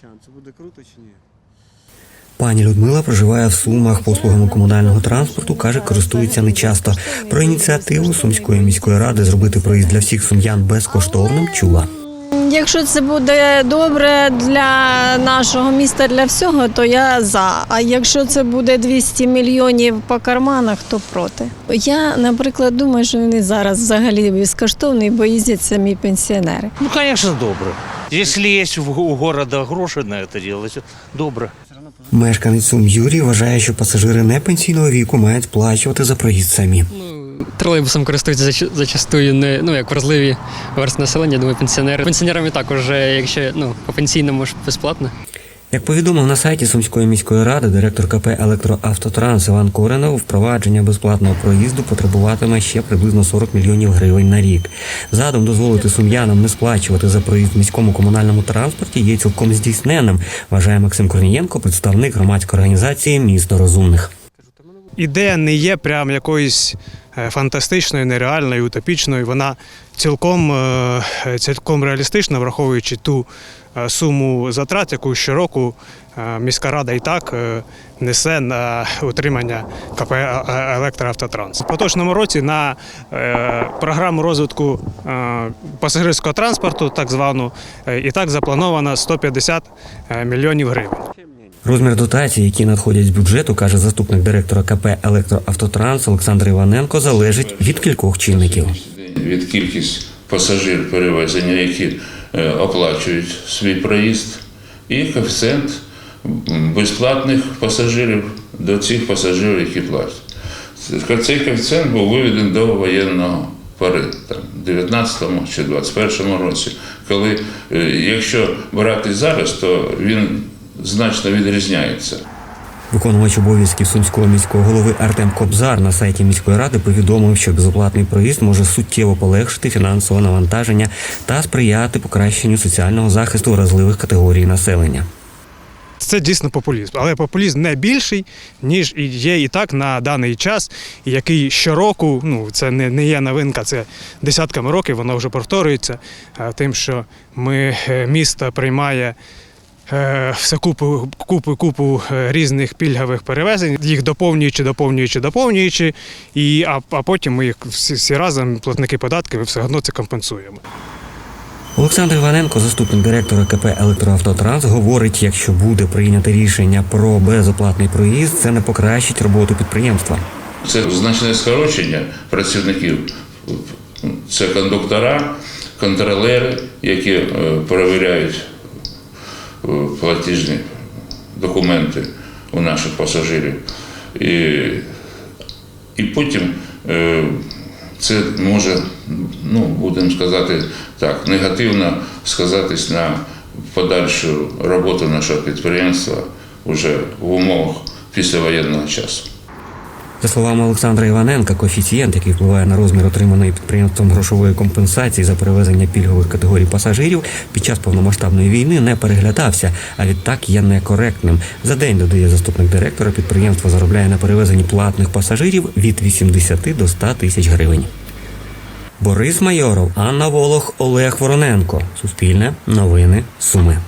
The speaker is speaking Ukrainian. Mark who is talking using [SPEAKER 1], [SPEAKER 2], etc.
[SPEAKER 1] Це буде круто чи ні?
[SPEAKER 2] Пані Людмила проживає в Сумах. Послугами комунального транспорту каже, користується нечасто. Про ініціативу Сумської міської ради зробити проїзд для всіх сум'ян безкоштовним чула.
[SPEAKER 3] Якщо це буде добре для нашого міста, для всього, то я за. А якщо це буде 200 мільйонів по карманах, то проти. Я, наприклад, думаю, що вони зараз взагалі безкоштовні, бо їздять самі пенсіонери.
[SPEAKER 4] Ну, конечно, добре. Если є в- у города гроші на це робити, добре.
[SPEAKER 2] Мешканець Сум Юрій вважає, що пасажири не пенсійного віку мають сплачувати за проїзд самі.
[SPEAKER 5] Тролейбусом користуються зач- зачастую не ну як вразливі верст населення, думаю, пенсіонери. Пенсіонерами також, е, якщо ну по пенсійному ж безплатно.
[SPEAKER 2] Як повідомив на сайті Сумської міської ради, директор КП «Електроавтотранс» Іван Коренов, впровадження безплатного проїзду потребуватиме ще приблизно 40 мільйонів гривень на рік. Задум дозволити сум'янам не сплачувати за проїзд в міському комунальному транспорті є цілком здійсненним, вважає Максим Корнієнко, представник громадської організації Місто розумних.
[SPEAKER 6] ідея не є прям якоюсь фантастичною, нереальною, утопічною. Вона цілком, е, цілком реалістична, враховуючи ту е, суму затрат, яку щороку е, міська рада і так е, несе на утримання КП «Електроавтотранс». В поточному році на е, програму розвитку е, пасажирського транспорту, так звану, е, і так заплановано 150 мільйонів гривень.
[SPEAKER 2] Розмір дотацій, які надходять з бюджету, каже заступник директора КП «Електроавтотранс» Олександр Іваненко, залежить від кількох чинників.
[SPEAKER 7] від кількість пасажир перевезення, які е, оплачують свій проїзд, і коефіцієнт безплатних пасажирів до цих пасажирів, які платять. Цей коефіцієнт був виведений до воєнного пори, там, 19-му чи 21-му році, коли, е, якщо брати зараз, то він значно відрізняється.
[SPEAKER 2] Виконувач обов'язків сумського міського голови Артем Кобзар на сайті міської ради повідомив, що безоплатний проїзд може суттєво полегшити фінансове навантаження та сприяти покращенню соціального захисту вразливих категорій населення.
[SPEAKER 6] Це дійсно популізм, але популізм не більший, ніж і є і так на даний час, який щороку, ну це не, не є новинка, це десятками років, воно вже повторюється. е, Тим, що ми е, місто приймає. Е, Все купу, купу, купу е, різних пільгових перевезень, їх доповнюючи, доповнюючи, доповнюючи, і, а, а потім ми їх всі, всі разом, платники податків, все одно це компенсуємо.
[SPEAKER 2] Олександр Іваненко, заступник директора КП «Електроавтотранс», говорить, якщо буде прийнято рішення про безоплатний проїзд, це не покращить роботу підприємства.
[SPEAKER 7] Це значне скорочення працівників. Це кондуктора, контролери, які е, перевіряють платіжні документи у наших пасажирів. І, і потім е, це може, ну, будемо сказати так, негативно сказатись на подальшу роботу нашого підприємства вже в умовах післявоєнного часу.
[SPEAKER 2] За словами Олександра Іваненка, коефіцієнт, який впливає на розмір отриманої підприємством грошової компенсації за перевезення пільгових категорій пасажирів під час повномасштабної війни не переглядався, а відтак є некоректним. За день додає заступник директора, підприємство заробляє на перевезенні платних пасажирів від 80 до 100 тисяч гривень. Борис Майоров, Анна Волох, Олег Вороненко. Суспільне новини Суми.